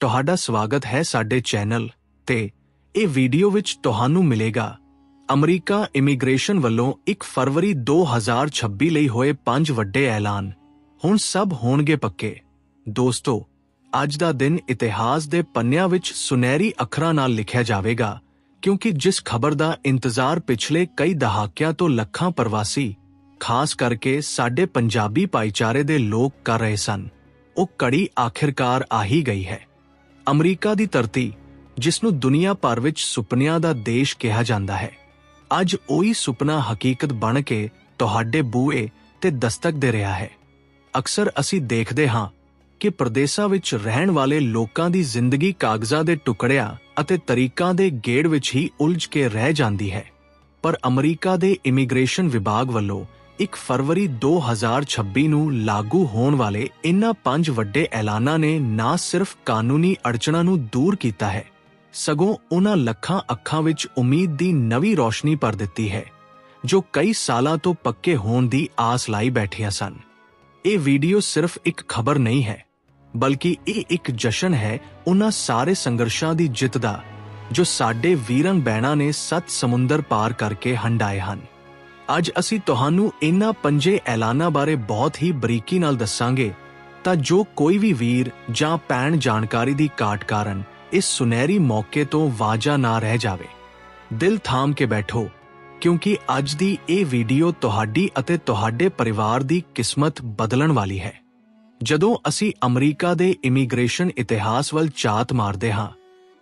ਤੁਹਾਡਾ ਸਵਾਗਤ ਹੈ ਸਾਡੇ ਚੈਨਲ ਤੇ ਇਹ ਵੀਡੀਓ ਵਿੱਚ ਤੁਹਾਨੂੰ ਮਿਲੇਗਾ। ਅਮਰੀਕਾ ਇਮੀਗ੍ਰੇਸ਼ਨ ਵੱਲੋਂ 1 ਫਰਵਰੀ 2026 ਲਈ ਹੋਏ ਪੰਜ ਵੱਡੇ ਐਲਾਨ। ਹੁਣ ਸਭ ਹੋਣਗੇ ਪੱਕੇ। ਦੋਸਤੋ, ਅੱਜ ਦਾ ਦਿਨ ਇਤਿਹਾਸ ਦੇ ਪੰਨਿਆਂ ਵਿੱਚ ਸੁਨਹਿਰੀ ਅੱਖਰਾਂ ਨਾਲ ਲਿਖਿਆ ਜਾਵੇਗਾ, ਕਿਉਂਕਿ ਜਿਸ ਖਬਰ ਦਾ ਇੰਤਜ਼ਾਰ ਪਿਛਲੇ ਕਈ ਦਹਾਕਿਆਂ ਤੋਂ ਲੱਖਾਂ ਪ੍ਰਵਾਸੀ, ਖਾਸ ਕਰਕੇ ਸਾਡੇ ਪੰਜਾਬੀ ਭਾਈਚਾਰੇ ਦੇ ਲੋਕ ਕਰ ਰਹੇ ਸਨ, ਉਹ ਕੜੀ ਆਖਿਰਕਾਰ ਆ ਹੀ ਗਈ ਹੈ। ਅਮਰੀਕਾ ਦੀ ਧਰਤੀ, ਜਿਸ ਨੂੰ ਦੁਨੀਆ ਭਰ ਵਿੱਚ ਸੁਪਨਿਆਂ ਦਾ ਦੇਸ਼ ਕਿਹਾ ਜਾਂਦਾ ਹੈ। ਅੱਜ ਉਹੀ ਸੁਪਨਾ ਹਕੀਕਤ ਬਣ ਕੇ ਤੁਹਾਡੇ ਬੂਏ ਤੇ ਦਸਤਕ ਦੇ ਰਿਹਾ ਹੈ। ਅਕਸਰ ਅਸੀਂ ਦੇਖਦੇ ਹਾਂ ਕਿ ਪ੍ਰਦੇਸ਼ਾਂ ਵਿੱਚ ਰਹਿਣ ਵਾਲੇ ਲੋਕਾਂ ਦੀ ਜ਼ਿੰਦਗੀ ਕਾਗਜ਼ਾਂ ਦੇ ਟੁਕੜਿਆਂ ਅਤੇ ਤਰੀਕਾਂ ਦੇ ਗੇੜ ਵਿੱਚ ਹੀ ਉਲਝ ਕੇ ਰਹਿ ਜਾਂਦੀ ਹੈ। ਪਰ ਅਮਰੀਕਾ ਦੇ ਇਮੀਗ੍ਰੇਸ਼ਨ ਵਿਭਾਗ ਵੱਲੋਂ 1 ਫਰਵਰੀ 2026 ਨੂੰ ਲਾਗੂ ਹੋਣ ਵਾਲੇ ਇਨ੍ਹਾਂ ਪੰਜ ਵੱਡੇ ਐਲਾਨਾਂ ਨੇ ਨਾ ਸਿਰਫ ਕਾਨੂੰਨੀ ਅੜਚਣਾਂ ਨੂੰ ਦੂਰ ਕੀਤਾ ਹੈ, ਸਗੋਂ ਉਹਨਾਂ ਲੱਖਾਂ ਅੱਖਾਂ ਵਿੱਚ ਉਮੀਦ ਦੀ ਨਵੀਂ ਰੋਸ਼ਨੀ ਭਰ ਦਿੱਤੀ ਹੈ, ਜੋ ਕਈ ਸਾਲਾਂ ਤੋਂ ਪੱਕੇ ਹੋਣ ਦੀ ਆਸ ਲਾਈ ਬੈਠੀਆਂ ਸਨ। ਇਹ ਵੀਡੀਓ ਸਿਰਫ ਇੱਕ ਖਬਰ ਨਹੀਂ ਹੈ, ਬਲਕਿ ਇਹ ਇੱਕ ਜਸ਼ਨ ਹੈ ਉਹਨਾਂ ਸਾਰੇ ਸੰਘਰਸ਼ਾਂ ਦੀ ਜਿੱਤ ਦਾ, ਜੋ ਸਾਡੇ ਵੀਰਾਂ ਬਹਿਣਾ ਨੇ ਸੱਤ ਸਮੁੰਦਰ ਪਾਰ ਕਰਕੇ ਹੰਡਾਏ ਹਨ। ਅੱਜ ਅਸੀਂ ਤੁਹਾਨੂੰ ਇਹਨਾਂ ਪੰਜੇ ਐਲਾਨਾਂ ਬਾਰੇ ਬਹੁਤ ਹੀ ਬਰੀਕੀ ਨਾਲ ਦੱਸਾਂਗੇ ਤਾਂ ਜੋ ਕੋਈ ਵੀ ਵੀਰ ਜਾਂ ਭੈਣ ਜਾਣਕਾਰੀ ਦੀ ਘਾਟ ਕਾਰਨ ਇਸ ਸੁਨਹਿਰੀ ਮੌਕੇ ਤੋਂ ਵਾਜਾ ਨਾ ਰਹਿ ਜਾਵੇ। ਦਿਲ ਥਾਮ ਕੇ ਬੈਠੋ, ਕਿਉਂਕਿ ਅੱਜ ਦੀ ਇਹ ਵੀਡੀਓ ਤੁਹਾਡੀ ਅਤੇ ਤੁਹਾਡੇ ਪਰਿਵਾਰ ਦੀ ਕਿਸਮਤ ਬਦਲਣ ਵਾਲੀ ਹੈ। ਜਦੋਂ ਅਸੀਂ ਅਮਰੀਕਾ ਦੇ ਇਮੀਗ੍ਰੇਸ਼ਨ ਇਤਿਹਾਸ ਵੱਲ ਝਾਤ ਮਾਰਦੇ ਹਾਂ,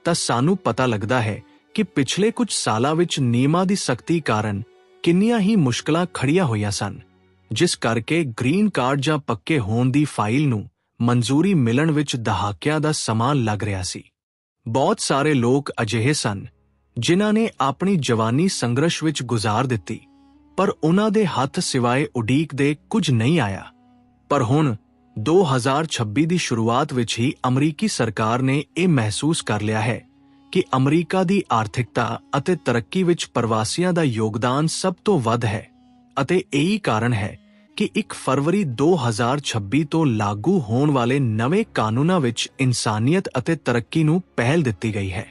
ਤਾਂ ਸਾਨੂੰ ਪਤਾ ਲੱਗਦਾ ਹੈ ਕਿ ਪਿਛਲੇ ਕੁਝ ਸਾਲਾਂ ਵਿੱਚ ਨਿਯਮਾਂ ਦੀ ਸਖਤੀ ਕਾਰਨ ਕਿੰਨੀਆਂ ਹੀ ਮੁਸ਼ਕਲਾਂ ਖੜੀਆਂ ਹੋਈਆਂ ਸਨ, ਜਿਸ ਕਰਕੇ ਗ੍ਰੀਨ ਕਾਰਡ ਜਾਂ ਪੱਕੇ ਹੋਣ ਦੀ ਫਾਈਲ ਨੂੰ ਮਨਜ਼ੂਰੀ ਮਿਲਣ ਵਿੱਚ ਦਹਾਕਿਆਂ ਦਾ ਸਮਾਂ ਲੱਗ ਰਿਹਾ ਸੀ। ਬਹੁਤ ਸਾਰੇ ਲੋਕ ਅਜਿਹੇ ਸਨ, ਜਿਨ੍ਹਾਂ ਨੇ ਆਪਣੀ ਜਵਾਨੀ ਸੰਘਰਸ਼ ਵਿੱਚ ਗੁਜ਼ਾਰ ਦਿੱਤੀ, ਪਰ ਉਹਨਾਂ ਦੇ ਹੱਥ ਸਿਵਾਏ ਉਡੀਕ ਦੇ ਕੁਝ ਨਹੀਂ ਆਇਆ। ਪਰ ਹੁਣ 2026 ਦੀ ਸ਼ੁਰੂਆਤ ਵਿੱਚ ਹੀ ਅਮਰੀਕੀ ਸਰਕਾਰ ਨੇ ਇਹ ਮਹਿਸੂਸ ਕਰ ਲਿਆ ਹੈ ਕਿ ਅਮਰੀਕਾ ਦੀ ਆਰਥਿਕਤਾ ਅਤੇ ਤਰੱਕੀ ਵਿੱਚ ਪ੍ਰਵਾਸੀਆਂ ਦਾ ਯੋਗਦਾਨ ਸਭ ਤੋਂ ਵੱਧ ਹੈ ਅਤੇ ਇਹੀ ਕਾਰਨ ਹੈ ਕਿ 1 ਫਰਵਰੀ 2026 ਤੋਂ ਲਾਗੂ ਹੋਣ ਵਾਲੇ ਨਵੇਂ ਕਾਨੂੰਨਾਂ ਵਿੱਚ ਇਨਸਾਨੀਅਤ ਅਤੇ ਤਰੱਕੀ ਨੂੰ ਪਹਿਲ ਦਿੱਤੀ ਗਈ ਹੈ।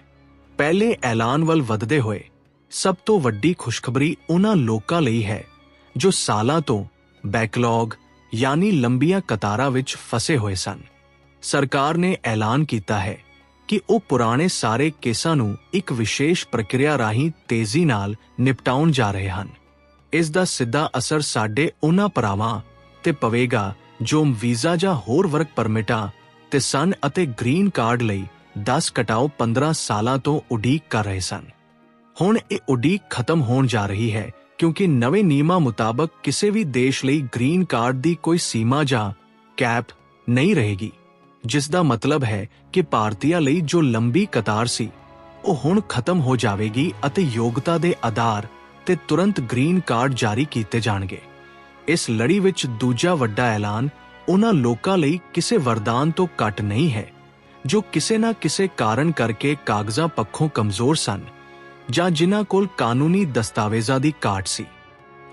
ਪਹਿਲੇ ਐਲਾਨ ਵੱਲ ਵਧਦੇ ਹੋਏ, ਸਭ ਤੋਂ ਵੱਡੀ ਖੁਸ਼ਖਬਰੀ ਉਹਨਾਂ ਲੋਕਾਂ ਲਈ ਹੈ ਜੋ ਸਾਲਾਂ ਤੋਂ ਬੈਕਲੌਗ ਯਾਨੀ ਲੰਬੀਆਂ ਕਤਾਰਾਂ ਵਿੱਚ ਫਸੇ ਹੋਏ ਸਨ। ਸਰਕਾਰ ਨੇ ਐਲਾਨ ਕੀਤਾ ਹੈ ਕਿ ਉਹ ਪੁਰਾਣੇ ਸਾਰੇ ਕੇਸਾਂ ਨੂੰ ਇੱਕ ਵਿਸ਼ੇਸ਼ ਪ੍ਰਕਿਰਿਆ ਰਾਹੀਂ ਤੇਜ਼ੀ ਨਾਲ ਨਿਪਟਾਉਣ ਜਾ ਰਹੇ ਹਨ। ਇਸ ਦਾ ਸਿੱਧਾ ਅਸਰ ਸਾਡੇ ਉਹਨਾਂ ਭਰਾਵਾਂ ਤੇ ਪਵੇਗਾ ਜੋ ਵੀਜ਼ਾ ਜਾਂ ਹੋਰ ਵਰਕ ਪਰਮਿਟਾਂ ਤੇ ਸਨ ਅਤੇ ਗ੍ਰੀਨ ਕਾਰਡ ਲਈ 10 ਕਟਾਓ 15 ਸਾਲਾਂ ਤੋਂ ਉਡੀਕ ਕਰ ਰਹੇ ਸਨ। ਹੁਣ ਇਹ ਉਡੀਕ ਖਤਮ ਹੋਣ ਜਾ ਰਹੀ ਹੈ ਕਿਉਂਕਿ ਨਵੇਂ ਨਿਯਮਾਂ ਮੁਤਾਬਕ ਕਿਸੇ ਵੀ ਦੇਸ਼ ਲਈ ਗ੍ਰੀਨ ਕਾਰਡ ਦੀ ਕੋਈ ਸੀਮਾ ਜਾਂ ਕੈਪ ਨਹੀਂ ਰਹੇਗੀ। ਜਿਸ ਦਾ ਮਤਲਬ ਹੈ ਕਿ ਭਾਰਤੀਆਂ ਲਈ ਜੋ ਲੰਬੀ ਕਤਾਰ ਸੀ, ਉਹ ਹੁਣ ਖਤਮ ਹੋ ਜਾਵੇਗੀ ਅਤੇ ਯੋਗਤਾ ਦੇ ਆਧਾਰ ਤੇ ਤੁਰੰਤ ਗ੍ਰੀਨ ਕਾਰਡ ਜਾਰੀ ਕੀਤੇ ਜਾਣਗੇ। ਇਸ ਲੜੀ ਵਿੱਚ ਦੂਜਾ ਵੱਡਾ ਐਲਾਨ ਉਹਨਾਂ ਲੋਕਾਂ ਲਈ ਕਿਸੇ ਵਰਦਾਨ ਤੋਂ ਘੱਟ ਨਹੀਂ ਹੈ, ਜੋ ਕਿਸੇ ਨਾ ਕਿਸੇ ਕਾਰਨ ਕਰਕੇ ਕਾਗਜ਼ਾਂ ਪੱਖੋਂ ਕਮਜ਼ੋਰ ਸਨ ਜਾਂ ਜਿਨ੍ਹਾਂ ਕੋਲ ਕਾਨੂੰਨੀ ਦਸਤਾਵੇਜ਼ਾਂ ਦੀ ਘਾਟ ਸੀ।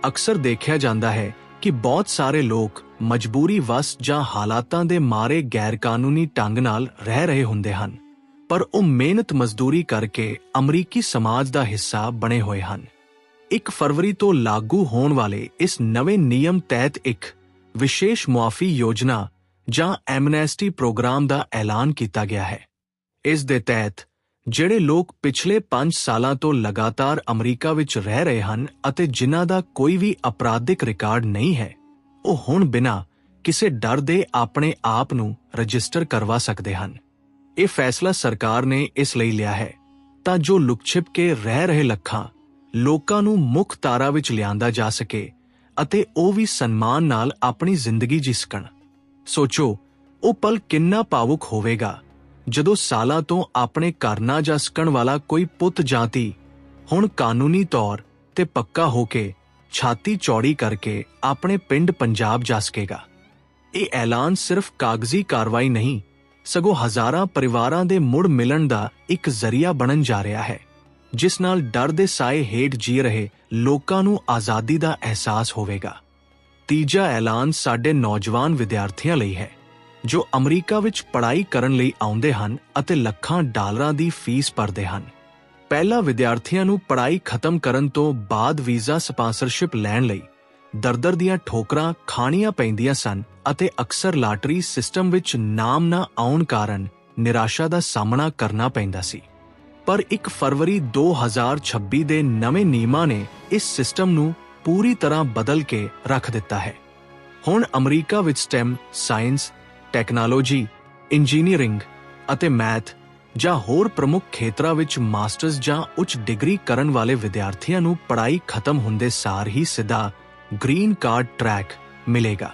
ਅਕਸਰ ਦੇਖਿਆ ਜਾਂਦਾ ਹੈ ਕਿ ਬਹੁਤ ਸਾਰੇ ਲੋਕ ਮਜਬੂਰੀ ਵਸ ਜਾਂ ਹਾਲਾਤਾਂ ਦੇ ਮਾਰੇ ਗੈਰਕਾਨੂੰਨੀ ਢੰਗ ਨਾਲ ਰਹਿ ਰਹੇ ਹੁੰਦੇ ਹਨ, ਪਰ ਉਹ ਮਿਹਨਤ ਮਜ਼ਦੂਰੀ ਕਰਕੇ ਅਮਰੀਕੀ ਸਮਾਜ ਦਾ ਹਿੱਸਾ ਬਣੇ ਹੋਏ ਹਨ। 1 ਫਰਵਰੀ ਤੋਂ ਲਾਗੂ ਹੋਣ ਵਾਲੇ ਇਸ ਨਵੇਂ ਨਿਯਮ ਤਹਿਤ ਇੱਕ ਵਿਸ਼ੇਸ਼ ਮੁਆਫੀ ਯੋਜਨਾ ਜਾਂ ਐਮਨੈਸਟੀ ਪ੍ਰੋਗਰਾਮ ਦਾ ਐਲਾਨ ਕੀਤਾ ਗਿਆ ਹੈ। ਇਸ ਦੇ ਤਹਿਤ ਜਿਹੜੇ ਲੋਕ ਪਿਛਲੇ 5 ਸਾਲਾਂ ਤੋਂ ਲਗਾਤਾਰ ਅਮਰੀਕਾ ਵਿੱਚ ਰਹਿ ਰਹੇ ਹਨ ਅਤੇ ਜਿਨ੍ਹਾਂ ਦਾ ਕੋਈ ਵੀ ਅਪਰਾਧਿਕ ਰਿਕਾਰਡ ਨਹੀਂ ਹੈ ਉਹ ਹੁਣ ਬਿਨਾਂ ਕਿਸੇ ਡਰ ਦੇ ਆਪਣੇ ਆਪ ਨੂੰ ਰਜਿਸਟਰ ਕਰਵਾ ਸਕਦੇ ਹਨ। ਇਹ ਫੈਸਲਾ ਸਰਕਾਰ ਨੇ ਇਸ ਲਈ ਲਿਆ ਹੈ ਤਾਂ ਜੋ ਲੁਕਛਿਪ ਕੇ ਰਹਿ ਰਹੇ ਲੱਖਾਂ ਲੋਕਾਂ ਨੂੰ ਮੁੱਖ ਤਾਰਾ ਵਿੱਚ ਲਿਆਂਦਾ ਜਾ ਸਕੇ ਅਤੇ ਉਹ ਵੀ ਸਨਮਾਨ ਨਾਲ ਆਪਣੀ ਜ਼ਿੰਦਗੀ ਜੀ ਸਕਣ ਸੋਚੋ, ਉਹ ਪਲ ਕਿੰਨਾ ਭਾਵੁਕ ਹੋਵੇਗਾ, ਜਦੋਂ ਸਾਲਾਂ ਤੋਂ ਆਪਣੇ ਘਰ ਨਾ ਜਾ ਸਕਣ ਵਾਲਾ ਕੋਈ ਪੁੱਤ ਜਾਂਤੀ ਹੁਣ ਕਾਨੂੰਨੀ ਤੌਰ ਤੇ ਪੱਕਾ ਹੋ ਕੇ ਛਾਤੀ ਚੌੜੀ ਕਰਕੇ ਆਪਣੇ ਪਿੰਡ ਪੰਜਾਬ ਜਾ ਸਕੇਗਾ। ਇਹ ਐਲਾਨ ਸਿਰਫ ਕਾਗਜ਼ੀ ਕਾਰਵਾਈ ਨਹੀਂ, ਸਗੋਂ ਹਜ਼ਾਰਾਂ ਪਰਿਵਾਰਾਂ ਦੇ ਮੁੜ ਮਿਲਣ ਦਾ ਇੱਕ ਜ਼ਰੀਆ ਬਣਨ ਜਾ ਰਿਹਾ ਹੈ, ਜਿਸ ਨਾਲ ਡਰ ਦੇ ਸਾਏ ਹੇਠ ਜੀ ਰਹੇ ਲੋਕਾਂ ਨੂੰ ਆਜ਼ਾਦੀ ਦਾ ਅਹਿਸਾਸ ਹੋਵੇਗਾ। ਤੀਜਾ ਐਲਾਨ ਸਾਡੇ ਨੌਜਵਾਨ ਵਿਦਿਆਰਥੀਆਂ ਲਈ ਹੈ, ਜੋ ਅਮਰੀਕਾ ਵਿੱਚ ਪੜ੍ਹਾਈ ਕਰਨ ਲਈ ਆਉਂਦੇ ਹਨ ਅਤੇ ਲੱਖਾਂ ਡਾਲਰਾਂ ਦੀ ਫੀਸ ਭਰਦੇ ਹਨ। ਪਹਿਲਾਂ ਵਿਦਿਆਰਥੀਆਂ ਨੂੰ ਪੜ੍ਹਾਈ ਖਤਮ ਕਰਨ ਤੋਂ ਬਾਅਦ ਵੀਜ਼ਾ ਸਪਾਂਸਰਸ਼ਿਪ ਲੈਣ ਲਈ ਦਰਦਰ ਦੀਆਂ ਠੋਕਰਾਂ ਖਾਣੀਆਂ ਪੈਂਦੀਆਂ ਸਨ ਅਤੇ ਅਕਸਰ ਲਾਟਰੀ ਸਿਸਟਮ ਵਿੱਚ ਨਾਮ ਨਾ ਆਉਣ ਕਾਰਨ ਨਿਰਾਸ਼ਾ ਦਾ ਸਾਹਮਣਾ ਕਰਨਾ ਪੈਂਦਾ ਸੀ। ਪਰ 1 ਫਰਵਰੀ 2026 ਦੇ ਨਵੇਂ ਨਿਯਮਾਂ ਨੇ ਇਸ ਸਿਸਟਮ ਨੂੰ ਪੂਰੀ ਤਰ੍ਹਾਂ ਬਦਲ ਕੇ ਰੱਖ ਦਿੱਤਾ ਹੈ। ਹੁਣ ਅਮਰੀਕਾ ਵਿੱਚ ਸਟੈਮ, ਸਾਇੰਸ, ਟੈਕਨੋਲੋਜੀ, ਇੰਜੀਨੀਅਰਿੰਗ ਅਤੇ ਮੈਥ ਜਾਂ ਹੋਰ ਪ੍ਰਮੁੱਖ ਖੇਤਰਾਂ ਵਿੱਚ ਮਾਸਟਰਸ ਜਾਂ ਉੱਚ ਡਿਗਰੀ ਕਰਨ ਵਾਲੇ ਵਿਦਿਆਰਥੀਆਂ ਨੂੰ ਪੜ੍ਹਾਈ ਖਤਮ ਹੁੰਦੇ ਸਾਰ ਹੀ ਸਿੱਧਾ ਗ੍ਰੀਨ ਕਾਰਡ ਟਰੈਕ ਮਿਲੇਗਾ।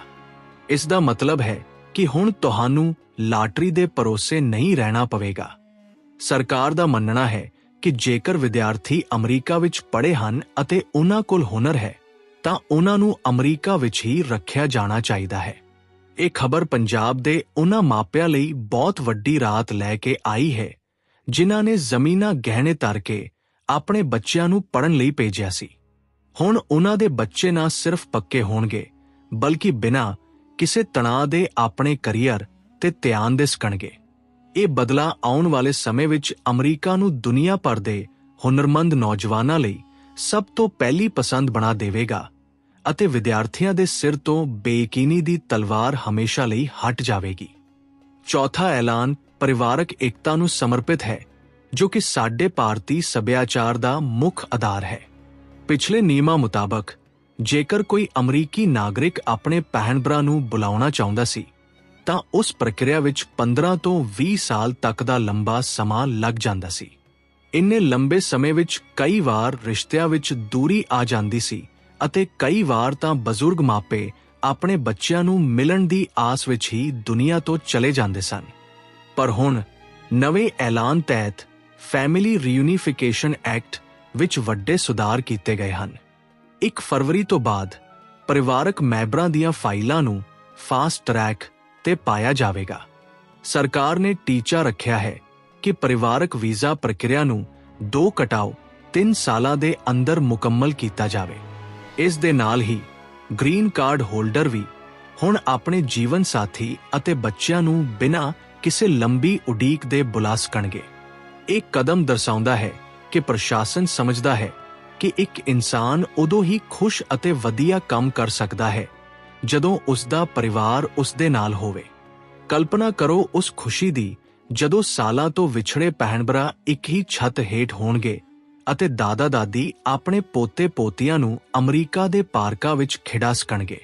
ਇਸ ਦਾ ਮਤਲਬ ਹੈ ਕਿ ਹੁਣ ਤੁਹਾਨੂੰ ਲਾਟਰੀ ਦੇ ਭਰੋਸੇ ਨਹੀਂ ਰਹਿਣਾ ਪਵੇਗਾ। ਸਰਕਾਰ ਦਾ ਮੰਨਣਾ ਹੈ ਕਿ ਜੇਕਰ ਵਿਦਿਆਰਥੀ ਅਮਰੀਕਾ ਵਿੱਚ ਪੜ੍ਹੇ ਹਨ ਅਤੇ ਉਹਨਾਂ ਕੋਲ ਹੁਨਰ ਹੈ, ਤਾਂ ਉਹਨਾਂ ਨੂੰ ਅਮਰੀਕਾ ਵਿੱਚ ਹੀ ਰੱਖਿਆ ਜਾਣਾ ਚਾਹੀਦਾ ਹੈ। ਇਹ ਖਬਰ ਪੰਜਾਬ ਦੇ ਉਹਨਾਂ ਮਾਪਿਆਂ ਲਈ ਬਹੁਤ ਵੱਡੀ ਰਾਤ ਲੈ ਕੇ ਆਈ ਹੈ, ਜਿਨ੍ਹਾਂ ਨੇ ਜ਼ਮੀਨਾਂ ਗਹਿਣੇ ਧਰ ਕੇ ਆਪਣੇ ਬੱਚਿਆਂ ਨੂੰ ਪੜਨ ਲਈ ਭੇਜਿਆ ਸੀ। ਹੁਣ ਉਹਨਾਂ ਦੇ ਬੱਚੇ ਨਾ ਸਿਰਫ ਪੱਕੇ ਹੋਣਗੇ, ਬਲਕਿ ਬਿਨਾਂ ਕਿਸੇ ਤਣਾਅ ਦੇ ਆਪਣੇ ਕੈਰੀਅਰ ਤੇ ਧਿਆਨ ਦੇ ਸਕਣਗੇ। ਇਹ ਬਦਲਾ ਆਉਣ ਵਾਲੇ ਸਮੇਂ ਵਿੱਚ ਅਮਰੀਕਾ ਨੂੰ ਦੁਨੀਆ ਭਰ ਦੇ ਹੁਨਰਮੰਦ ਨੌਜਵਾਨਾਂ ਲਈ ਸਭ ਤੋਂ ਪਹਿਲੀ ਪਸੰਦ ਬਣਾ ਦੇਵੇਗਾ। ਅਤੇ ਵਿਦਿਆਰਥੀਆਂ ਦੇ ਸਿਰ ਤੋਂ ਬੇਕੀਨੀ ਦੀ ਤਲਵਾਰ ਹਮੇਸ਼ਾ ਲਈ ਹਟ ਜਾਵੇਗੀ। ਚੌਥਾ ਐਲਾਨ ਪਰਿਵਾਰਕ ਏਕਤਾ ਨੂੰ ਸਮਰਪਿਤ ਹੈ, ਜੋ ਕਿ ਸਾਡੇ ਭਾਰਤੀ ਸੱਭਿਆਚਾਰ ਦਾ ਮੁੱਖ ਆਧਾਰ ਹੈ। ਪਿਛਲੇ ਨਿਯਮਾਂ ਮੁਤਾਬਕ, ਜੇਕਰ ਕੋਈ ਅਮਰੀਕੀ ਨਾਗਰਿਕ ਆਪਣੇ ਭੈਣ-ਭਰਾ ਨੂੰ ਬੁਲਾਉਣਾ ਚਾਹੁੰਦਾ ਸੀ, ਤਾਂ ਉਸ ਪ੍ਰਕਿਰਿਆ ਵਿੱਚ 15 ਤੋਂ 20 ਸਾਲ ਤੱਕ ਦਾ ਲੰਬਾ ਸਮਾਂ ਲੱਗ ਜਾਂਦਾ ਸੀ। ਇੰਨੇ ਲੰਬੇ ਸਮੇਂ ਵਿੱਚ ਕਈ ਵਾਰ ਰਿਸ਼ਤਿਆਂ ਵਿੱਚ ਦੂਰੀ ਆ ਜਾਂਦੀ ਸੀ ਅਤੇ ਕਈ ਵਾਰ ਤਾਂ ਬਜ਼ੁਰਗ ਮਾਪੇ ਆਪਣੇ ਬੱਚਿਆਂ ਨੂੰ ਮਿਲਣ ਦੀ ਆਸ ਵਿੱਚ ਹੀ ਦੁਨੀਆ ਤੋਂ ਚਲੇ ਜਾਂਦੇ ਸਨ। ਪਰ ਹੁਣ ਨਵੇਂ ਐਲਾਨ ਤਹਿਤ ਫੈਮਿਲੀ ਰੀਯੂਨੀਫਿਕੇਸ਼ਨ ਐਕਟ ਵਿੱਚ ਵੱਡੇ ਸੁਧਾਰ ਕੀਤੇ ਗਏ ਹਨ। 1 ਫਰਵਰੀ ਤੋਂ ਬਾਅਦ ਪਰਿਵਾਰਕ ਮੈਂਬਰਾਂ ਦੀਆਂ ਫਾਈਲਾਂ ਨੂੰ ਫਾਸਟ ਟਰੈਕ ਤੇ ਪਾਇਆ ਜਾਵੇਗਾ। ਸਰਕਾਰ ਨੇ ਟੀਚਾ ਰੱਖਿਆ ਹੈ ਕਿ ਪਰਿਵਾਰਕ ਵੀਜ਼ਾ ਪ੍ਰਕਿਰਿਆ ਨੂੰ 2 ਘਟਾਓ 3 ਸਾਲਾਂ ਦੇ ਅੰਦਰ ਮੁਕੰਮਲ ਕੀਤਾ ਜਾਵੇ। ਇਸ ਦੇ ਨਾਲ ਹੀ ਗ੍ਰੀਨ ਕਾਰਡ ਹੋਲਡਰ ਵੀ ਹੁਣ ਆਪਣੇ ਜੀਵਨ ਸਾਥੀ ਅਤੇ ਬੱਚਿਆਂ ਨੂੰ ਬਿਨਾਂ ਕਿਸੇ ਲੰਬੀ ਉਡੀਕ ਦੇ ਬੁਲਾ ਸਕਣਗੇ ਇਹ ਕਦਮ ਦਰਸਾਉਂਦਾ ਹੈ ਕਿ ਪ੍ਰਸ਼ਾਸਨ ਸਮਝਦਾ ਹੈ ਕਿ ਇੱਕ ਇਨਸਾਨ ਉਦੋਂ ਹੀ ਖੁਸ਼ ਅਤੇ ਵਧੀਆ ਕੰਮ ਕਰ ਸਕਦਾ ਹੈ ਜਦੋਂ ਉਸ ਦਾ ਪਰਿਵਾਰ ਉਸ ਦੇ ਨਾਲ ਹੋਵੇ। ਕਲਪਨਾ ਕਰੋ ਉਸ ਖੁਸ਼ੀ ਦੀ ਜਦੋਂ ਸਾਲਾਂ ਤੋਂ ਵਿਛੜੇ ਭੈਣ-ਭਰਾ ਇੱਕ ਹੀ ਛੱਤ ਹੇਠ ਹੋਣਗੇ ਅਤੇ ਦਾਦਾ-ਦਾਦੀ ਆਪਣੇ ਪੋਤੇ-ਪੋਤੀਆਂ ਨੂੰ ਅਮਰੀਕਾ ਦੇ ਪਾਰਕਾਂ ਵਿੱਚ ਖਿਡਾ ਸਕਣਗੇ।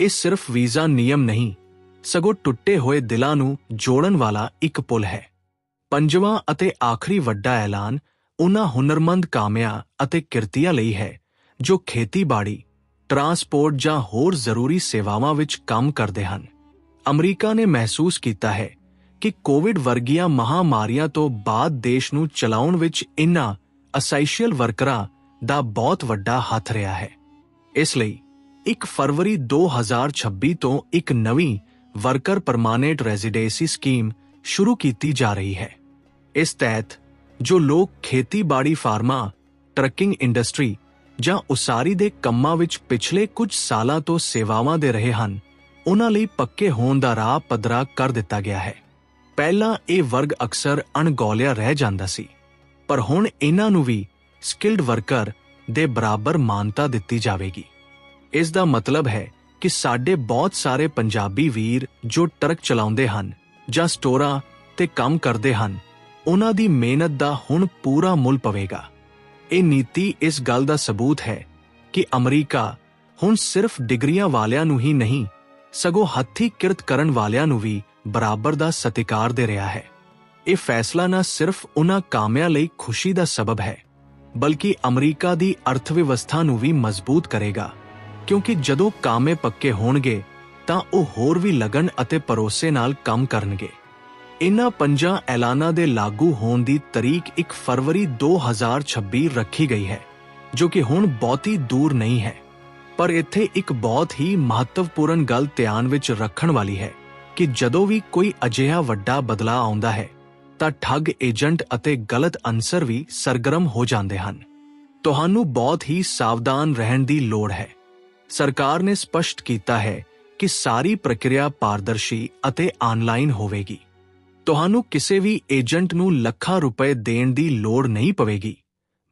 ਇਹ ਸਿਰਫ ਵੀਜ਼ਾ ਨਿਯਮ ਨਹੀਂ, ਸਗੋਂ ਟੁੱਟੇ ਹੋਏ ਦਿਲਾਂ ਨੂੰ ਜੋੜਨ ਵਾਲਾ ਇੱਕ ਪੁਲ ਹੈ। ਪੰਜਵਾਂ ਅਤੇ ਆਖਰੀ ਵੱਡਾ ਐਲਾਨ ਉਹਨਾਂ ਹੁਨਰਮੰਦ ਕਾਮਿਆਂ ਅਤੇ ਕਿਰਤੀਆਂ ਲਈ ਹੈ, ਜੋ ਖੇਤੀਬਾੜੀ, ਟਰਾਂਸਪੋਰਟ ਜਾਂ ਹੋਰ ਜ਼ਰੂਰੀ ਸੇਵਾਵਾਂ ਵਿੱਚ ਕੰਮ ਕਰਦੇ ਹਨ। ਅਮਰੀਕਾ ਨੇ ਮਹਿਸੂਸ ਕੀਤਾ ਹੈ ਕਿ ਕੋਵਿਡ ਵਰਗੀਆਂ ਮਹਾਮਾਰੀਆਂ ਤੋਂ ਬਾਅਦ ਦੇਸ਼ ਨੂੰ ਚਲਾਉਣ ਵਿੱਚ ਇਨ੍ਹਾਂ ਅਸਾਈਸ਼ੀਅਲ ਵਰਕਰਾਂ ਦਾ ਬਹੁਤ ਵੱਡਾ ਹੱਥ ਰਿਹਾ ਹੈ। ਇਸ ਲਈ 1 ਫਰਵਰੀ 2026 ਤੋਂ ਇੱਕ ਨਵੀਂ ਵਰਕਰ ਪਰਮਾਨੈਂਟ ਰੈਜ਼ੀਡੈਂਸੀ ਸਕੀਮ ਸ਼ੁਰੂ ਕੀਤੀ ਜਾ ਰਹੀ ਹੈ। ਇਸ ਤਹਿਤ ਜੋ ਲੋਕ ਖੇਤੀਬਾੜੀ ਫਾਰਮਾਂ, ਟਰੱਕਿੰਗ ਇੰਡਸਟਰੀ ਜਾਂ ਉਸਾਰੀ ਦੇ ਕੰਮਾਂ ਵਿੱਚ ਪਿਛਲੇ ਕੁਝ ਸਾਲਾਂ ਤੋਂ ਸੇਵਾਵਾਂ ਦੇ ਰਹੇ ਹਨ, ਉਹਨਾਂ ਲਈ ਪੱਕੇ ਹੋਣ ਦਾ ਰਾਹ ਪੱਧਰਾ ਕਰ ਦਿੱਤਾ ਗਿਆ ਹੈ। ਪਹਿਲਾਂ ਇਹ ਵਰਗ ਅਕਸਰ ਅਣਗੌਲਿਆ ਰਹਿ ਜਾਂਦਾ ਸੀ। ਪਰ ਹੁਣ ਇਹਨਾਂ ਨੂੰ ਵੀ ਸਕਿਲਡ ਵਰਕਰ ਦੇ ਬਰਾਬਰ ਮਾਨਤਾ ਦਿੱਤੀ ਜਾਵੇਗੀ। ਇਸ ਦਾ ਮਤਲਬ ਹੈ ਕਿ ਸਾਡੇ ਬਹੁਤ ਸਾਰੇ ਪੰਜਾਬੀ ਵੀਰ ਜੋ ਟਰੱਕ ਚਲਾਉਂਦੇ ਹਨ ਜਾਂ ਸਟੋਰਾਂ ਤੇ ਕੰਮ ਕਰਦੇ ਹਨ, ਉਹਨਾਂ ਦੀ ਮਿਹਨਤ ਦਾ ਹੁਣ ਪੂਰਾ ਮੁੱਲ ਪਵੇਗਾ। ਇਹ ਨੀਤੀ ਇਸ ਗੱਲ ਦਾ ਸਬੂਤ ਹੈ ਕਿ ਅਮਰੀਕਾ ਹੁਣ ਸਿਰਫ ਡਿਗਰੀਆਂ ਵਾਲਿਆਂ ਨੂੰ ਹੀ ਨਹੀਂ, ਸਗੋਂ ਹੱਥੀ ਕਿਰਤ ਕਰਨ ਵਾਲਿਆਂ ਨੂੰ ਵੀ ਬਰਾਬਰ ਦਾ ਸਤਿਕਾਰ ਦੇ ਰਿਹਾ ਹੈ। ਇਹ ਫੈਸਲਾ ਨਾ ਸਿਰਫ ਉਹਨਾਂ ਕਾਮਿਆਂ ਲਈ ਖੁਸ਼ੀ ਦਾ ਸਬਬ ਹੈ, ਬਲਕਿ ਅਮਰੀਕਾ ਦੀ ਅਰਥਵਿਵਸਥਾ ਨੂੰ ਵੀ ਮਜ਼ਬੂਤ ਕਰੇਗਾ। ਕਿਉਂਕਿ ਜਦੋਂ ਕਾਮੇ ਪੱਕੇ ਹੋਣਗੇ, ਤਾਂ ਉਹ ਹੋਰ ਵੀ ਲਗਨ ਅਤੇ ਭਰੋਸੇ ਨਾਲ ਕੰਮ ਕਰਨਗੇ। ਇਨ੍ਹਾਂ ਪੰਜਾਂ ਐਲਾਨਾਂ ਦੇ ਲਾਗੂ ਹੋਣ ਦੀ ਤਰੀਕ 1 ਫਰਵਰੀ 2026 ਰੱਖੀ ਗਈ ਹੈ, ਜੋ ਕਿ ਹੁਣ ਬਹੁਤੀ ਦੂਰ ਨਹੀਂ ਹੈ। ਪਰ ਇੱਥੇ ਇੱਕ ਬਹੁਤ ਹੀ ਮਹੱਤਵਪੂਰਨ ਗੱਲ ਧਿਆਨ ਵਿੱਚ ਰੱਖਣ ਵਾਲੀ ਹੈ ਕਿ ਜਦੋਂ ਵੀ ਕੋਈ ਅਜਿਹਾ ਵੱਡਾ ਬਦਲਾਅ ਆਉਂਦਾ ਹੈ ਤਾਂ ਠੱਗ ਏਜੰਟ ਅਤੇ ਗਲਤ ਅਨਸਰ ਵੀ ਸਰਗਰਮ ਹੋ ਜਾਂਦੇ ਹਨ। ਤੁਹਾਨੂੰ ਬਹੁਤ ਹੀ ਸਾਵਧਾਨ ਰਹਿਣ ਦੀ ਲੋੜ ਹੈ। ਸਰਕਾਰ ਨੇ ਸਪਸ਼ਟ ਕੀਤਾ ਹੈ ਕਿ ਸਾਰੀ ਪ੍ਰਕਿਰਿਆ ਪਾਰਦਰਸ਼ੀ ਅਤੇ ਆਨਲਾਈਨ ਹੋਵੇਗੀ। ਤੁਹਾਨੂੰ ਕਿਸੇ ਵੀ ਏਜੰਟ ਨੂੰ ਲੱਖਾਂ ਰੁਪਏ ਦੇਣ ਦੀ ਲੋੜ ਨਹੀਂ ਪਵੇਗੀ,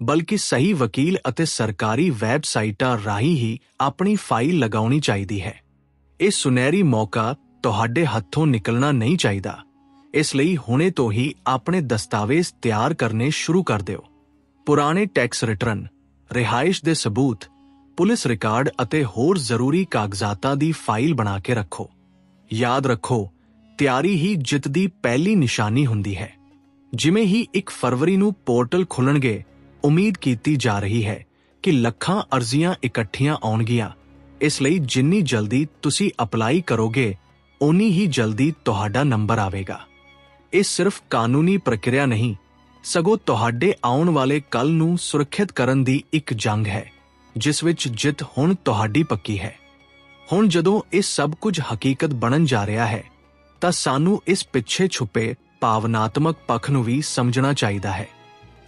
ਬਲਕਿ ਸਹੀ ਵਕੀਲ ਅਤੇ ਸਰਕਾਰੀ ਵੈਬਸਾਈਟਾਂ ਰਾਹੀਂ ਹੀ ਆਪਣੀ ਫਾਈਲ ਲਗਾਉਣੀ ਚਾਹੀਦੀ ਹੈ। ਇਹ ਸੁਨਹਿਰੀ ਮੌਕਾ ਤੁਹਾਡੇ ਹੱਥੋਂ ਨਿਕਲਣਾ ਨਹੀਂ ਚਾਹੀਦਾ। ਇਸ ਲਈ ਹੁਣੇ ਤੋਂ ਹੀ ਆਪਣੇ ਦਸਤਾਵੇਜ਼ ਤਿਆਰ ਕਰਨੇ ਸ਼ੁਰੂ ਕਰ ਦਿਓ। ਪੁਰਾਣੇ ਟੈਕਸ ਰਿਟਰਨ, ਰਿਹਾਇਸ਼ ਦੇ ਸਬੂਤ, ਪੁਲਿਸ ਰਿਕਾਰਡ ਅਤੇ ਹੋਰ ਜ਼ਰੂਰੀ ਕਾਗਜ਼ਾਤਾਂ ਦੀ ਫਾਈਲ ਬਣਾ ਕੇ ਰੱਖੋ। ਯਾਦ ਰੱਖੋ, ਤਿਆਰੀ ਹੀ ਜਿੱਤ ਦੀ ਪਹਿਲੀ ਨਿਸ਼ਾਨੀ ਹੁੰਦੀ ਹੈ। ਜਿਵੇਂ ਹੀ 1 ਫਰਵਰੀ ਨੂੰ ਪੋਰਟਲ ਖੁੱਲਣਗੇ, ਉਮੀਦ ਕੀਤੀ ਜਾ ਰਹੀ ਹੈ ਕਿ ਲੱਖਾਂ ਅਰਜ਼ੀਆਂ ਇਕੱਠੀਆਂ ਆਉਣਗੀਆਂ। ਇਸ ਲਈ ਜਿੰਨੀ ਜਲਦੀ ਤੁਸੀਂ ਅਪਲਾਈ ਕਰੋਗੇ, ਓਨੀ ਹੀ ਜਲਦੀ ਤੁਹਾਡਾ ਨੰਬਰ ਆਵੇਗਾ। ਇਹ ਸਿਰਫ ਕਾਨੂੰਨੀ ਪ੍ਰਕਿਰਿਆ ਨਹੀਂ, ਸਗੋਂ ਤੁਹਾਡੇ ਆਉਣ ਵਾਲੇ ਕੱਲ ਨੂੰ ਸੁਰੱਖਿਅਤ ਕਰਨ ਦੀ ਇੱਕ ਜੰਗ ਹੈ, ਜਿਸ ਵਿੱਚ ਜਿੱਤ ਹੁਣ ਤੁਹਾਡੀ ਪੱਕੀ ਹੈ। ਹੁਣ ਜਦੋਂ ਇਹ ਸਭ ਕੁਝ ਹਕੀਕਤ ਬਣਨ ਜਾ ਰਿਹਾ ਹੈ, ਤਾਂ ਸਾਨੂੰ ਇਸ ਪਿੱਛੇ ਛੁਪੇ ਭਾਵਨਾਤਮਕ ਪੱਖ ਨੂੰ ਵੀ ਸਮਝਣਾ ਚਾਹੀਦਾ ਹੈ।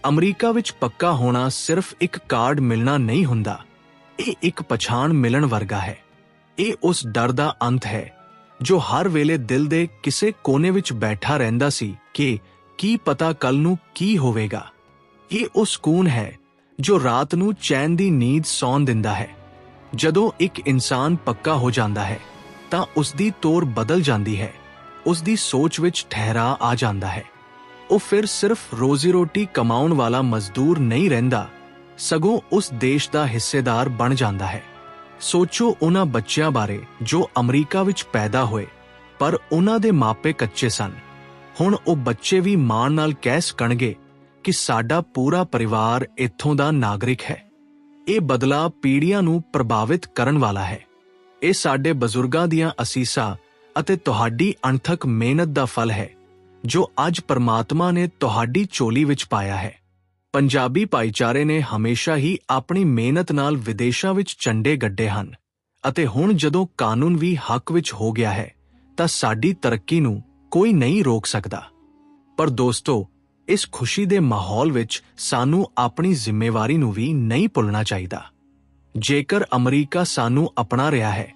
ਅਮਰੀਕਾ ਵਿੱਚ ਪੱਕਾ ਹੋਣਾ ਸਿਰਫ ਇੱਕ ਕਾਰਡ ਮਿਲਣਾ ਨਹੀਂ ਹੁੰਦਾ, ਇਹ ਇੱਕ ਪਛਾਣ ਮਿਲਣ ਵਰਗਾ ਹੈ। ਇਹ ਉਸ ਡਰ ਦਾ ਅੰਤ ਹੈ ਜੋ ਹਰ ਵੇਲੇ ਦਿਲ ਦੇ ਕਿਸੇ ਕੋਨੇ ਵਿੱਚ ਬੈਠਾ ਰਹਿੰਦਾ ਸੀ ਕਿ ਕੀ ਪਤਾ ਕੱਲ ਨੂੰ ਕੀ ਹੋਵੇਗਾ। ਇਹ ਉਹ ਸਕੂਨ ਹੈ ਜੋ ਰਾਤ ਨੂੰ ਚੈਨ ਦੀ ਨੀਂਦ ਸੌਣ ਦਿੰਦਾ ਹੈ। ਜਦੋਂ ਇੱਕ ਇਨਸਾਨ ਪੱਕਾ ਹੋ ਜਾਂਦਾ ਹੈ, ਤਾਂ ਉਸ ਦੀ ਤੋਰ ਬਦਲ ਜਾਂਦੀ ਹੈ। ਉਸ ਦੀ ਸੋਚ ਵਿੱਚ ਠਹਿਰਾ ਆ ਜਾਂਦਾ ਹੈ। ਉਹ ਫਿਰ ਸਿਰਫ ਰੋਜ਼ੀ ਰੋਟੀ ਕਮਾਉਣ ਵਾਲਾ ਮਜ਼ਦੂਰ ਨਹੀਂ ਰਹਿੰਦਾ, ਸਗੋਂ ਉਸ ਦੇਸ਼ ਦਾ ਹਿੱਸੇਦਾਰ ਬਣ ਜਾਂਦਾ ਹੈ। ਸੋਚੋ ਉਹਨਾਂ ਬੱਚਿਆਂ ਬਾਰੇ ਜੋ ਅਮਰੀਕਾ ਵਿੱਚ ਪੈਦਾ ਹੋਏ, ਪਰ ਉਹਨਾਂ ਦੇ ਮਾਪੇ ਕੱਚੇ ਸਨ। ਹੁਣ ਉਹ ਬੱਚੇ ਵੀ ਮਾਣ ਨਾਲ ਕਹਿ ਸਕਣਗੇ ਕਿ ਸਾਡਾ ਪੂਰਾ ਪਰਿਵਾਰ ਇੱਥੋਂ ਦਾ ਨਾਗਰਿਕ ਹੈ। ਇਹ ਬਦਲਾਅ ਪੀੜ੍ਹੀਆਂ ਨੂੰ ਪ੍ਰਭਾਵਿਤ ਕਰਨ ਵਾਲਾ ਹੈ। ਇਹ ਸਾਡੇ ਬਜ਼ੁਰਗਾਂ ਦੀਆਂ ਅਸੀਸਾਂ ਅਤੇ ਤੁਹਾਡੀ ਅਣਥਕ ਮਿਹਨਤ ਦਾ ਫਲ ਹੈ, ਜੋ ਅੱਜ ਪਰਮਾਤਮਾ ਨੇ ਤੁਹਾਡੀ ਚੋਲੀ ਵਿੱਚ ਪਾਇਆ ਹੈ। ਪੰਜਾਬੀ ਭਾਈਚਾਰੇ ਨੇ ਹਮੇਸ਼ਾ ਹੀ ਆਪਣੀ ਮਿਹਨਤ ਨਾਲ ਵਿਦੇਸ਼ਾਂ ਵਿੱਚ ਚੰਡੇ ਗੱਡੇ ਹਨ ਅਤੇ ਹੁਣ ਜਦੋਂ ਕਾਨੂੰਨ ਵੀ ਹੱਕ ਵਿੱਚ ਹੋ ਗਿਆ ਹੈ, ਤਾਂ ਸਾਡੀ ਤਰੱਕੀ ਨੂੰ ਕੋਈ ਨਹੀਂ ਰੋਕ ਸਕਦਾ। ਪਰ ਦੋਸਤੋ, ਇਸ ਖੁਸ਼ੀ ਦੇ ਮਾਹੌਲ ਵਿੱਚ ਸਾਨੂੰ ਆਪਣੀ ਜ਼ਿੰਮੇਵਾਰੀ ਨੂੰ ਵੀ ਨਹੀਂ ਭੁੱਲਣਾ ਚਾਹੀਦਾ। ਜੇਕਰ ਅਮਰੀਕਾ ਸਾਨੂੰ ਅਪਣਾ ਰਿਹਾ ਹੈ,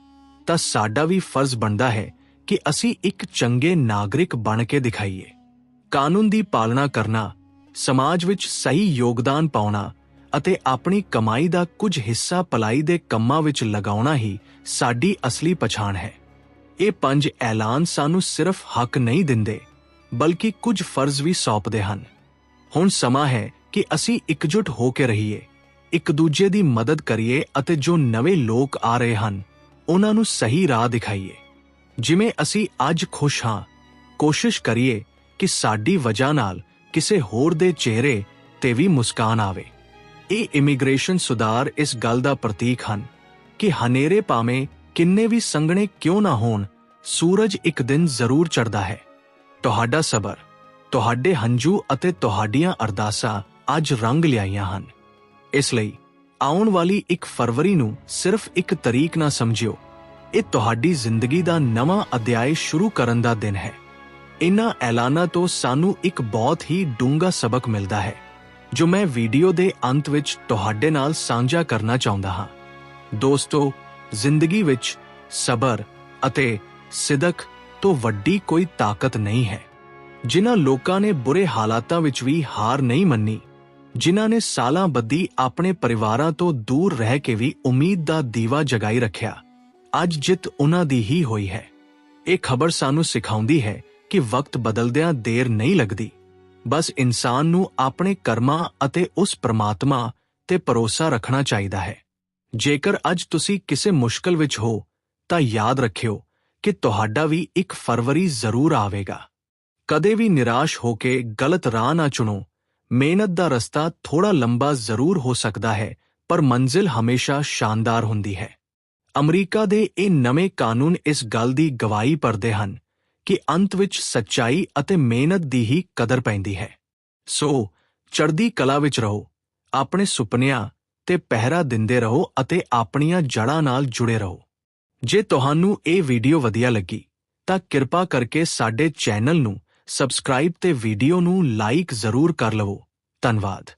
ਤਾਂ ਸਾਡਾ ਵੀ ਫਰਜ਼ ਬਣਦਾ ਹੈ ਕਿ ਅਸੀਂ ਇੱਕ ਚੰਗੇ ਨਾਗਰਿਕ ਬਣ ਕੇ ਦਿਖਾਈਏ। ਕਾਨੂੰਨ ਦੀ ਪਾਲਣਾ ਕਰਨਾ ਸਮਾਜ ਵਿੱਚ ਸਹੀ ਯੋਗਦਾਨ ਪਾਉਣਾ ਅਤੇ ਆਪਣੀ ਕਮਾਈ ਦਾ ਕੁਝ ਹਿੱਸਾ ਭਲਾਈ ਦੇ ਕੰਮਾਂ ਵਿੱਚ ਲਗਾਉਣਾ ਹੀ ਸਾਡੀ ਅਸਲੀ ਪਛਾਣ ਹੈ। ਇਹ ਪੰਜ ਐਲਾਨ ਸਾਨੂੰ ਸਿਰਫ ਹੱਕ ਨਹੀਂ ਦਿੰਦੇ, ਬਲਕਿ ਕੁਝ ਫਰਜ਼ ਵੀ ਸੌਂਪਦੇ ਹਨ। ਹੁਣ ਸਮਾਂ ਹੈ ਕਿ ਅਸੀਂ ਇਕਜੁੱਟ ਹੋ ਕੇ ਰਹੀਏ, ਇੱਕ ਦੂਜੇ ਦੀ ਮਦਦ ਕਰੀਏ ਅਤੇ ਜੋ ਨਵੇਂ ਲੋਕ ਆ ਰਹੇ ਹਨ, ਉਹਨਾਂ ਨੂੰ ਸਹੀ ਰਾਹ ਦਿਖਾਈਏ। ਜਿਵੇਂ ਅਸੀਂ ਅੱਜ ਖੁਸ਼ ਹਾਂ, ਕੋਸ਼ਿਸ਼ ਕਰੀਏ ਕਿ ਸਾਡੀ ਵਜ੍ਹਾ ਨਾਲ ਕਿਸੇ ਹੋਰ ਦੇ ਚਿਹਰੇ ਤੇ ਵੀ ਮੁਸਕਾਨ ਆਵੇ। ਇਹ ਇਮੀਗ੍ਰੇਸ਼ਨ ਸੁਧਾਰ ਇਸ ਗੱਲ ਦਾ ਪ੍ਰਤੀਕ ਹਨ ਕਿ ਹਨੇਰੇ ਭਾਵੇਂ ਕਿੰਨੇ ਵੀ ਸੰਘਣੇ ਕਿਉਂ ਨਾ ਹੋਣ, ਸੂਰਜ ਇੱਕ ਦਿਨ ਜ਼ਰੂਰ ਚੜਦਾ ਹੈ। ਤੁਹਾਡਾ ਸਬਰ, ਤੁਹਾਡੇ ਹੰਝੂ ਅਤੇ ਤੁਹਾਡੀਆਂ ਅਰਦਾਸਾਂ ਅੱਜ ਰੰਗ ਲਿਆਈਆਂ ਹਨ। ਇਸ ਲਈ ਆਉਣ ਵਾਲੀ 1 ਫਰਵਰੀ ਨੂੰ ਸਿਰਫ ਇੱਕ ਤਰੀਕ ਨਾ ਸਮਝਿਓ। ਇਹ ਤੁਹਾਡੀ ਜ਼ਿੰਦਗੀ ਦਾ ਨਵਾਂ ਅਧਿਆਇ ਸ਼ੁਰੂ ਕਰਨ ਦਾ ਦਿਨ ਹੈ। ਇਨ੍ਹਾਂ ਐਲਾਨਾਂ ਤੋਂ ਸਾਨੂੰ ਇੱਕ ਬਹੁਤ ਹੀ ਡੂੰਘਾ ਸਬਕ ਮਿਲਦਾ ਹੈ, ਜੋ ਮੈਂ ਵੀਡੀਓ ਦੇ ਅੰਤ ਵਿੱਚ ਤੁਹਾਡੇ ਨਾਲ ਸਾਂਝਾ ਕਰਨਾ ਚਾਹੁੰਦਾ ਹਾਂ। ਦੋਸਤੋ, ਜ਼ਿੰਦਗੀ ਵਿੱਚ ਸਬਰ ਅਤੇ ਸਿਦਕ ਤੋਂ ਵੱਡੀ ਕੋਈ ਤਾਕਤ ਨਹੀਂ ਹੈ। ਜਿਨ੍ਹਾਂ ਲੋਕਾਂ ਨੇ ਬੁਰੇ ਹਾਲਾਤਾਂ ਵਿੱਚ ਵੀ ਹਾਰ ਨਹੀਂ ਮੰਨੀ, ਜਿਨ੍ਹਾਂ ਨੇ ਸਾਲਾਂ ਬੱਧੀ ਆਪਣੇ ਪਰਿਵਾਰਾਂ ਤੋਂ ਦੂਰ ਰਹਿ ਕੇ ਵੀ ਉਮੀਦ ਦਾ ਦੀਵਾ ਜਗਾਈ ਰੱਖਿਆ, ਅੱਜ ਜਿੱਤ ਉਹਨਾਂ ਦੀ ਹੀ ਹੋਈ ਹੈ। ਇਹ ਖਬਰ ਸਾਨੂੰ ਸਿਖਾਉਂਦੀ ਹੈ ਕਿ ਵਕਤ ਬਦਲਦਿਆਂ ਦੇਰ ਨਹੀਂ ਲੱਗਦੀ। ਬਸ ਇਨਸਾਨ ਨੂੰ ਆਪਣੇ ਕਰਮਾਂ ਅਤੇ ਉਸ ਪ੍ਰਮਾਤਮਾ ਤੇ ਭਰੋਸਾ ਰੱਖਣਾ ਚਾਹੀਦਾ ਹੈ। ਜੇਕਰ ਅੱਜ ਤੁਸੀਂ ਕਿਸੇ ਮੁਸ਼ਕਲ ਵਿੱਚ ਹੋ, ਤਾਂ ਯਾਦ ਰੱਖਿਓ ਕਿ ਤੁਹਾਡਾ ਵੀ 1 ਫਰਵਰੀ ਜ਼ਰੂਰ ਆਵੇਗਾ। ਕਦੇ ਵੀ ਨਿਰਾਸ਼ ਹੋ ਕੇ ਗਲਤ ਰਾਹ ਨਾ ਚੁਣੋ। ਮਿਹਨਤ ਦਾ ਰਸਤਾ ਥੋੜਾ ਲੰਬਾ ਜ਼ਰੂਰ ਹੋ ਸਕਦਾ ਹੈ, ਪਰ ਮੰਜ਼ਿਲ ਹਮੇਸ਼ਾ ਸ਼ਾਨਦਾਰ ਹੁੰਦੀ ਹੈ। ਅਮਰੀਕਾ ਦੇ ਇਹ ਨਵੇਂ ਕਾਨੂੰਨ ਇਸ ਗੱਲ ਦੀ ਗਵਾਹੀ ਭਰਦੇ ਹਨ ਕਿ ਅੰਤ ਵਿੱਚ ਸੱਚਾਈ ਅਤੇ ਮਿਹਨਤ ਦੀ ਹੀ ਕਦਰ ਪੈਂਦੀ ਹੈ। ਸੋ, ਚੜ੍ਹਦੀ ਕਲਾ ਵਿੱਚ ਰਹੋ, ਆਪਣੇ ਸੁਪਨਿਆਂ ਤੇ ਪਹਿਰਾ ਦਿੰਦੇ ਰਹੋ ਅਤੇ ਆਪਣੀਆਂ ਜੜ੍ਹਾਂ ਨਾਲ ਜੁੜੇ ਰਹੋ। ਜੇ ਤੁਹਾਨੂੰ ਇਹ ਵੀਡੀਓ ਵਧੀਆ ਲੱਗੀ, ਤਾਂ ਕਿਰਪਾ ਕਰਕੇ ਸਾਡੇ ਚੈਨਲ ਨੂੰ ਸਬਸਕ੍ਰਾਈਬ ਤੇ ਵੀਡੀਓ ਨੂੰ ਲਾਈਕ ਜ਼ਰੂਰ ਕਰ ਲਵੋ। ਧੰਨਵਾਦ।